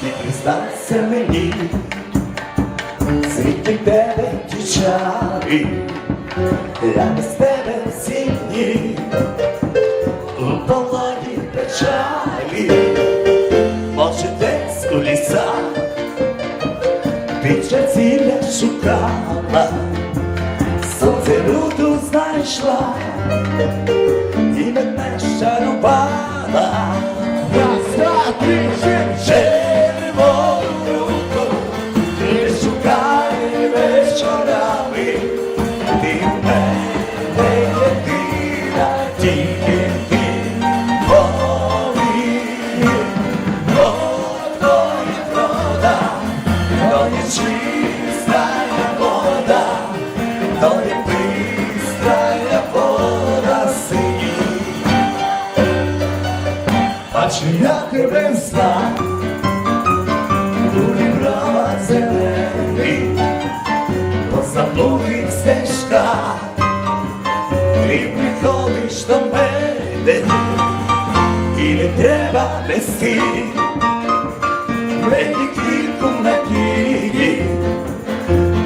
ти признайся мені, звідки в тебе дівчари, я без тебе всі дні, у полоні печалі, може десь у лісах, ти цілля шукала, Бачу, я тебе знав, Бурі брава зелені, по заблудних стежках, ти приходиш до мене, і не треба нести. Мені квітку надії,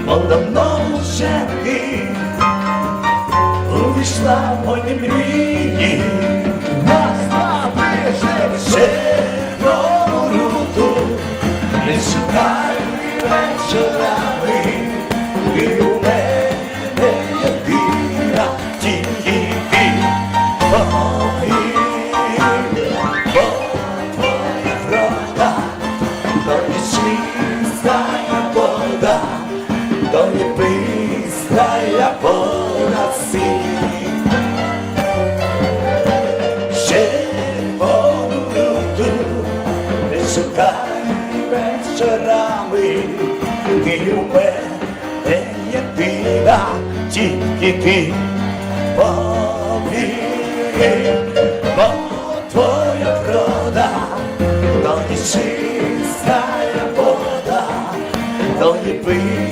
бо давно вже ти. Увійшла в мої мрії. Шукай вечорами, і у мене єдина тільки ти повір, бо твоя врода, то є чистая вода, то є бистрая вода синій. Вечорами, ти мене єдина, тільки ти. Повір, бо твоя врода, то не чистая вода, то не бистрая